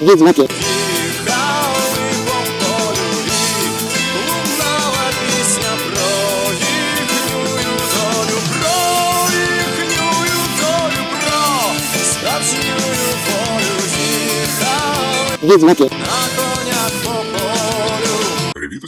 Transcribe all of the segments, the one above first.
Відьмаки. Їхали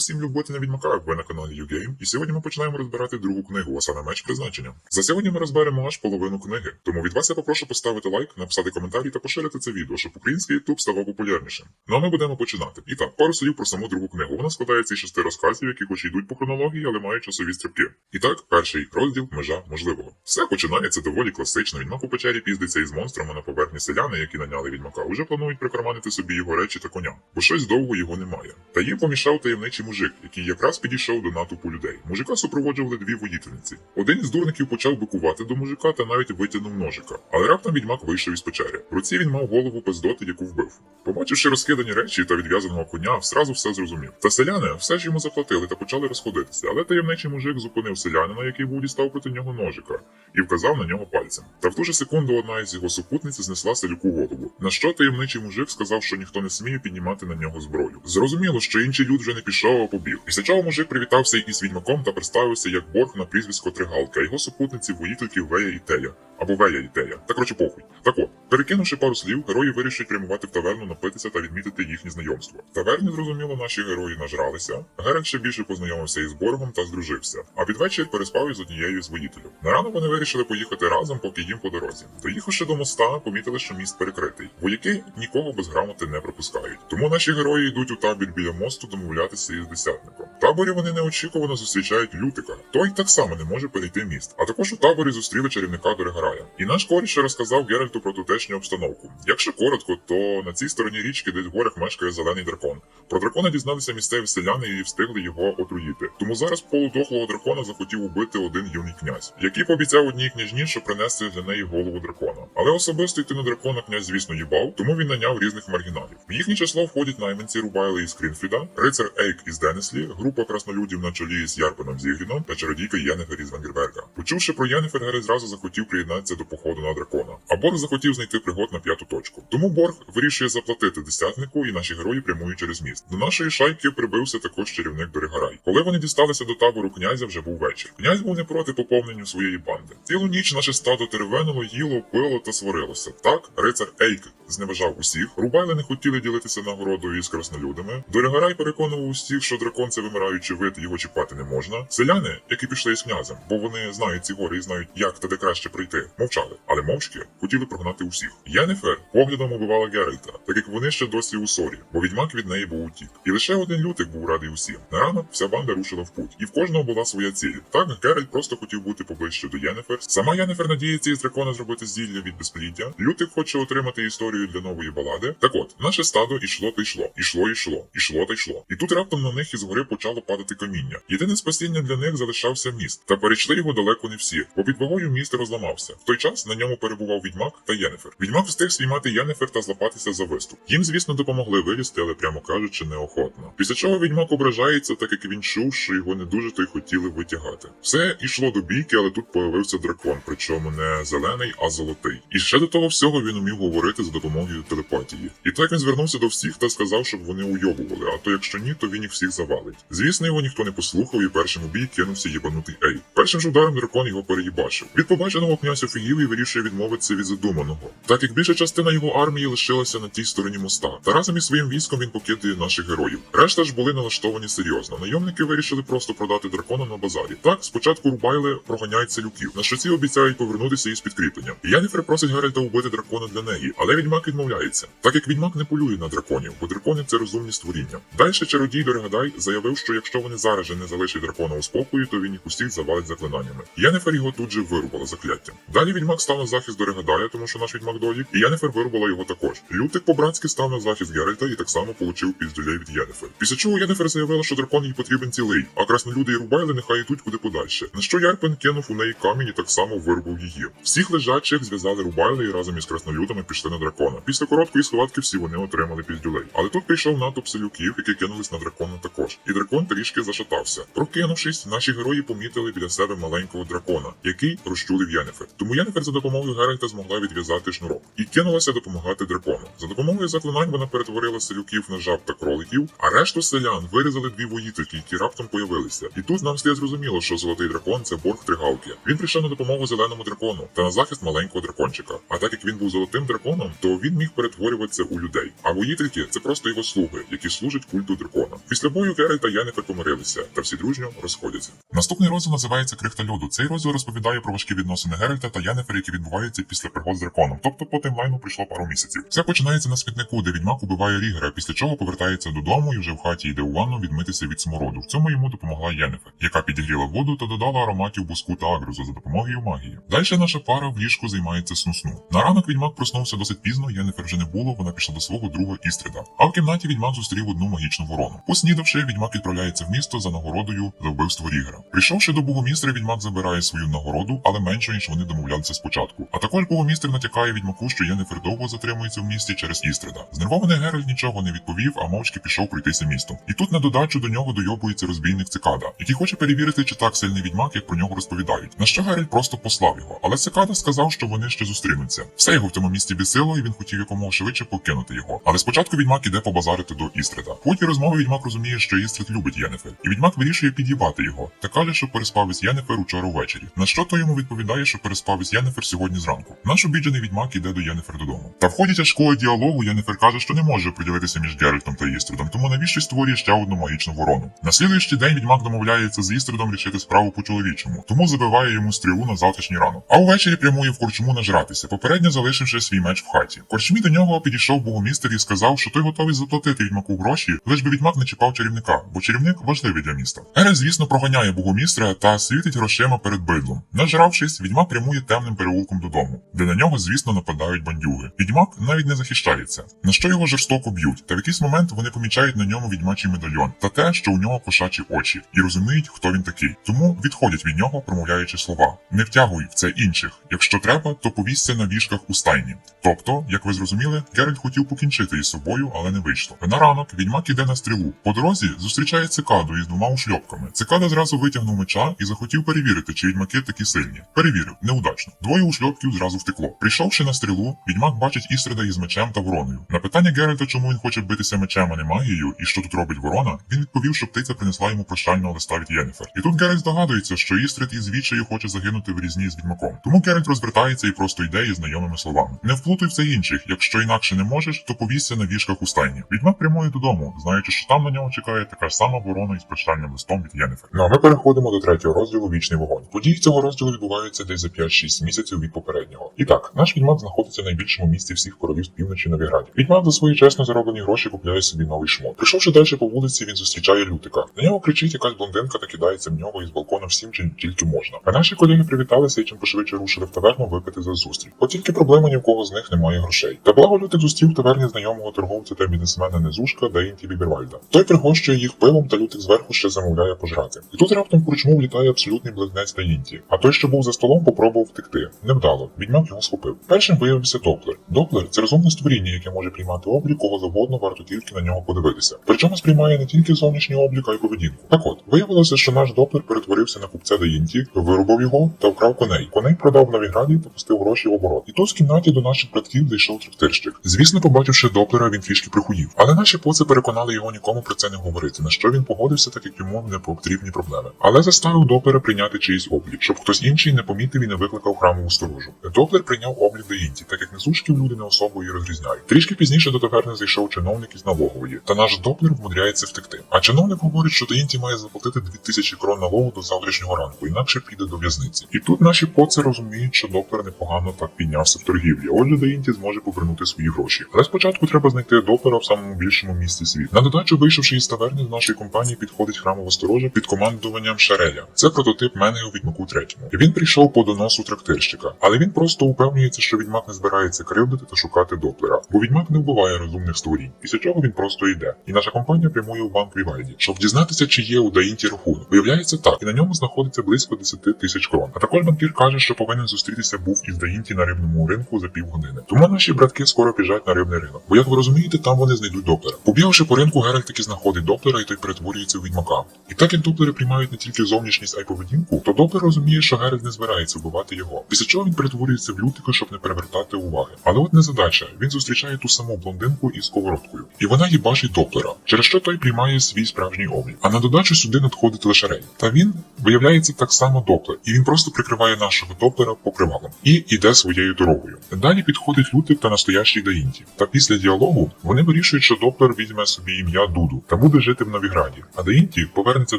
усім любителям відьмака, ви на каналі YouGame, і сьогодні ми починаємо розбирати другу книгу, а саме меч призначення. За сьогодні ми розберемо аж половину книги. Тому від вас я попрошу поставити лайк, написати коментарі та поширити це відео, щоб український YouTube ставав популярнішим. Ну а ми будемо починати. І так, пару слів про саму другу книгу. Вона складається із шести розказів, які хоч йдуть по хронології, але мають часові стрибки. І так, перший розділ межа можливого. Все починається доволі класично. Відьмак у печері піздиться із монстром, а на поверхні селяни, які наняли відьмака, уже планують прикарманити собі його речі та коня, бо щось довго його немає. Та їм помішав таємничий мужик, який якраз підійшов до натовпу людей. Мужика супроводжували дві воїтельниці. Один із дурників почав бикувати до мужика та навіть витягнув ножика. Але раптом відьмак вийшов із печери. В руці він мав голову пиздоти, яку вбив. Побачивши розкидані речі та відв'язаного коня, зразу все зрозумів. Та селяни все ж йому заплатили та почали розходитися. Але таємничий мужик зупинив селянина, який був дістав проти нього ножика, і вказав на нього пальцем. Та в ту ж секунду одна із його супутниць знесла селюку голову. На що таємничий мужик сказав, що ніхто не сміє піднімати на нього зброю. Зрозуміло, що інший люд вже не пішов, а побіг. Після чого мужик привітався із відьмаком та представився як борг на прізвисько Тригалка, а його супутниці воїтельки Вея і Тея. Або Вея і Тея. Та коротше похуй. Так от, перекинувши пару слів, герої вирішують прямувати в таверну, напитися та відмітити їхнє знайомство. В таверні, зрозуміло, наші герої нажралися. Геральт ще більше познайомився із боргом та здружився. А під вечір переспав із однією з воїтелів. На ранок вони вирішили поїхати разом, поки їм по дорозі. Доїхавши до моста, помітили, що міст перекритий. Вояки нікого без грамоти не пропускають. Тому наші герої йдуть у табір біля мосту домовлятися із десятником. В таборі вони неочікувано зустрічають лютика. Той так само не може перейти міст. А також у таборі зустріли чарівника Дорограя. І наш коріш розказав Геральту про тутешню обстановку. Якщо коротко, то на цій стороні річки десь в горах мешкає зелений дракон. Про дракона дізналися місцеві селяни і встигли його отруїти. Тому зараз полудохлого дракона захотів убити один юний князь, який пообіцяв одній княжні, що принести для неї голову дракона. Але особисто йти на дракона князь, звісно, їбав, тому він наняв різних маргіналів. В їхнє число входять найманці Рубайли із Крінфріда, рицар Ейк із Денеслі, група краснолюдів на чолі з Ярпеном Зігріном та чародійка Єнефер із Венгерберга. Почувши про Єнефер, Герой зразу захотів приєднатися до походу на дракона. А Борг захотів знайти пригод на п'яту точку. Тому Борг вирішує заплатити десятнику, і наші герої прямують через міст. До нашої шайки прибився також чарівник Доригарай. Коли вони дісталися до табору князя, вже був вечір. Князь був не проти поповненню своєї банди. Цілу ніч наше стадо теревенило, їло, пило та сварилося. Так, рицар Ейк зневажав усіх. Рубайли не хотіли ділитися нагородою із краснолюдами. Доригарай переконував усіх, що дракон це вимираючий вид, його чіпати не можна. Селяни, які пішли із князем, бо вони знають ці гори і знають, як та де краще прийти, мовчали, але мовчки хотіли прогнати усіх. Єнефер поглядом убивала Геральта, так як вони ще досі у сорі, бо відьмак від неї був утік. І лише один лютик був радий усім. На ранок вся банда рушила в путь, і в кожного була своя ціль. Так Геральт просто хотів бути поближче до Єнефер. Сама Єнефер надіється із дракона зробити зілля від безпліддя. Лютик хоче отримати історію для нової балади. Так от, наше стадо ішло та йшло, ішло, ішло, ішло та йшло. І тут раптом на них із гори почало падати каміння. Єдине спасіння для них залишався міст, та перейшли його далеко не всі, бо під вагою міст розламався. В той час на ньому перебував відьмак та Єнефер. Відьмак встиг спіймати Єнефер та злапатися за виступ. Їм, звісно, допомогли вилізти, але прямо кажучи, неохотно. Після чого відьмак ображається, так як він чув, що його не дуже то й хотіли витягати. Все йшло до бійки, але тут появився дракон, причому не зелений, а золотий. І ще до того всього він умів говорити за допомогою телепатії. І так він звернувся до всіх та сказав, щоб вони уйобували, а то якщо ні, то він їх всіх завалить. Звісно, його ніхто не послухав, і першим у бій кинувся єбанутий Ей. Першим ж ударом дракон його переїбачив. Від побаченого князь офігів вирішує відмовитися від задуманого, так як більша частина його армії лишилася на тій стороні моста. Та разом із своїм військом він покидає наших героїв. Решта ж були налаштовані серйозно. Найомники вирішили просто продати дракона на базарі. Так, спочатку рубайли проганяють селюків, на що ці обіцяють повернутися із підкріпленням. І просить Геральта вбити дракона для неї, але відьмак відмовляється, так як відьмак не полює на драконів, бо дракони це розумні створіння. Далі чародій Дорогадай заявив, що якщо вони зараз же не залишать дракона у спокої, то він їх усіх завалить заклинаннями. Єнефер його тут же вирубала закляттям. Далі відьмак став на захист Дорогадая, тому що наш відьмак додік, і Єнефер вирубала його також. Лютик по-братськи став на захист Геральта і так само получив піздюлей від Єнефер. Після чого Єнефер заявила, що дракон їй потрібен цілий, а краснолюди і рубайли нехай йдуть куди подальше. На що Ярпен кинув у неї камінь і так само вирубав її. Всіх лежачих зв'язали рубайли і разом із краснолюдами пішли на дракона. Дракона. Після короткої схватки всі вони отримали піздюлей. Але тут прийшов натовп селюків, які кинулись на дракона також. І дракон трішки зашатався. Прокинувшись, наші герої помітили біля себе маленького дракона, який розчулив Єнефер. Тому Єнефер за допомогою Геральта змогла відв'язати шнурок і кинулася допомагати дракону. За допомогою заклинань вона перетворила селюків на жаб та кроликів, а решту селян вирізали дві воїтельки, які раптом появилися. І тут нам стає зрозуміло, що золотий дракон це борг тригалки. Він прийшов на допомогу зеленому дракону та на захист маленького дракончика. А так як він був золотим драконом, то він міг перетворюватися у людей. А воїтельки це просто його слуги, які служать культу дракона. Після бою Геральт та Єнефер помирилися, та всі дружньо розходяться. Наступний розділ називається Крихта льоду. Цей розділ розповідає про важкі відносини Геральта та Єнефер, які відбуваються після пригод з драконом. Тобто по таймлайну пройшло пару місяців. Все починається на смітнику, де відьмак убиває Рігера, після чого повертається додому і вже в хаті йде у ванну відмитися від смороду. В цьому йому допомогла Єнефер, яка підігріла воду та додала ароматів буску та агрозу за допомогою магії. Далі наша пара в ліжку займається сну-сну. На ранок відьмак проснувся досить пізно, Єнефер вже не було, вона пішла до свого друга Істрида. А в кімнаті відьмак зустрів одну магічну ворону. Поснідавши, відьмак відправляється в місто за нагородою за вбивство Рігера. Прийшовши до богомістра, відьмак забирає свою нагороду, але менше ніж вони домовлялися спочатку. А також богомістр натякає відьмаку, що Єнефер довго затримується в місті через Істрида. Знервований Геральт нічого не відповів, а мовчки пішов пройтися містом. І тут на додачу до нього дойобується розбійник цикада, який хоче перевірити, чи так сильний відьмак, як про нього розповідають. На що Геральт просто послав його, але цикада сказав, що вони ще зустрінуться. Все його в цьому місті бісило, і він хотів якомога швидше покинути його. Але спочатку відьмак іде побазарити до Істрида. В ході розмови відьмак розуміє, що Істрид любить Єнефер, і відьмак вирішує під'їбати його та каже, що переспав із Єнефер учора ввечері. На що той йому відповідає, що переспав із Єнефер сьогодні зранку. Наш обіджений відьмак іде до Єнефер додому. Та в ході тяжкого діалогу Єнефер каже, що не може приділитися між Геральтом та Істридом, тому навіщо створює ще одну магічну ворону. На слідуючий день відьмак домовляється з Істридом рішити справу по чоловічому, тому забиває йому стрілу на завтрашній ранок. А увечері прямує в корчму нажратися, попередньо залишивши свій меч в хаті. В корчмі до нього підійшов богомістер і сказав, що той готовий заплатити відьмаку гроші, лиш би відьмак не чіпав чарівника, бо чарівник важливий для міста. Геральт, звісно, проганяє богомістра та світить грошима перед бидлом. Нажравшись, відьмак прямує темним переулком додому, де на нього, звісно, нападають бандюги. Відьмак навіть не захищається, на що його жорстоко б'ють. Та в якийсь момент вони помічають на ньому відьмачий медальйон та те, що у нього кошачі очі, і розуміють, хто він такий. Тому відходять від нього, промовляючи слова: не втягуй в це інших. Якщо треба, то повісься на вішках у стайні. Тобто, як ви зрозуміли, Геральт хотів покінчити із собою, але не вийшло. На ранок відьмак іде на стрілу. По дорозі зустрічає цикаду із двома ушльопками. Цикада зразу витягнув меча і захотів перевірити, чи відьмаки такі сильні. Перевірив, неудачно. Двоє ушльопків зразу втекло. Прийшовши на стрілу, відьмак бачить Істрида із мечем та вороною. На питання Геральта, чому він хоче битися мечем, а не магією, і що тут робить ворона, він відповів, що птиця принесла йому прощального листа від Єнефер. І тут Геральт здогадується, що Істрид із відчаю хоче загинути в різні з відьмаком. Тому Геральт розвертається і просто йде із знайомими словами. Не вплутуй в це інших. Якщо інакше не можеш, то повісься на вішках у стайні. Відьмак прямує додому, знаючи, що там на нього чекає така ж сама ворона із прощальним листом від Єнефер. Ну а ми переходимо до третього розділу Вічний вогонь. Події цього розділу відбуваються десь за 5-6 місяців від попереднього. І так, наш відьмак знаходиться в найбільшому місці всіх королівств півночі Новіграді. Відьмак за свої чесно зароблені гроші купляє собі новий шмот. Прийшовши далі по вулиці, він зустрічає лютика. На нього кричить якась блондинка та кидається в нього із балкона всім, чим тільки можна. А наші колеги привіталися і чим пошвидше рушили в таверну випити за зустріч. От тільки проблема ні в кого з них немає грошей. Та благо лютик зустрів в таверні знайомого торговця та бізнесмена Незушка Дейнті Бібервальда. Той пригощує їх пивом та лютик зверху ще замовляє пожрати. І тут раптом корчму влітає абсолютний близнець Таїнті. А той, що був за столом, попробував втекти. Невдало. Відьмак його схопив. Першим виявився Доплер. Доплер це розумне створіння, яке може приймати облік кого завгодно, варто тільки на нього подивитися. Причому сприймає не тільки зовнішній облік, а й поведінку. Так от, виявилося, що наш Доплер перетворився на купця Даїнті, вирубав його та вкрав коней. Коней продав в Новіграді та пустив гроші в оборот. І тут з кімнаті до наших братків зайшов трактирщик. Звісно, побачивши Доплера, він трішки прихуїв. Але наші поци переконали його нікому про це не говорити, на що він погодився, так як йому не потрібні проблеми. Але заставив Доплера прийняти чийсь облік, щоб хтось інший не помітив і не викликав храмову сторожу. Доплер прийняв облік Даїнті, так як незушків люди не особо її розрізняють. Трішки пізніше до таверни зайшов чиновник із налогової, та наш Доплер вмудряється втекти. А чиновник говорить, що Даїнті має заплатити 2000 крон налогу до завтрашнього ранку, інакше піде до в'язниці. І тут наші поци розуміють, що Доплер непогано так піднявся в торгівлі. Отже, Даїнті зможе повернути свої гроші. Але спочатку треба знайти Доплера в самому більшому місці світу. На додачу, вийшовши із таверни, до нашої компанії підходить храмова сторожа під командуванням Шареля. Це прототип мене у відьмаку третьому. Він прийшов по доносу трактирщика, але він просто упевнюється, що відьмак не збирається кривдити та шукати Доплера, бо відьмак не вбиває розумних створінь. Після чого він просто йде. І наша компанія прямує в банк Вівальді, щоб дізнатися, чи є у Даїнті рахунок. Виявляється так, і на ньому знаходиться близько 10 тисяч крон. А також банкір каже, що повинен зустрітися був із Даїнті на рибному ринку за півгодини. Тому наші братки скоро біжать на рибний ринок. Бо як ви розумієте, там вони знайдуть доплера. Побігавши по ринку, Геральт таки знаходить доплера і той перетворюється у відьмака. І так як доплери приймають не тільки зовнішність, а й поведінку, то доплер розуміє, що Геральт не збирається вбивати його. Після чого він перетворюється в лютика, щоб не перевертати уваги. Але от незадача. Він зустрічає ту саму блондинку із сковородкою, і вона їй бачить доплера, через що той приймає свій справжній облік. А на додачу сюди надходить лише Рей. Та він виявляється так само доплер, і він просто прикриває нашого доплера покривалом і йде своєю дорогою. Далі підходить лютик та настоящий Даїнті. Та після діалогу вони вирішують, що доплер візьме собі ім'я Дуду та буде жити в Новіграді. А Даїнті повернеться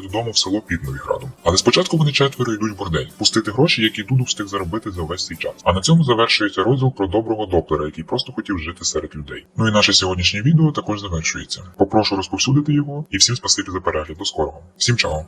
додому в село під Новіградом. Але спочатку вони четверо йдуть в бордель, пустити гроші, які Дуду встиг заробити за увесь цей час. А на цьому завершується розділ про доброго доплера, який просто хотів жити серед людей. Ну і наше сьогоднішнє відео також завершується. Попрошу розповсюдити його і всім спасибі за перегляд. До скорого. Всім чао!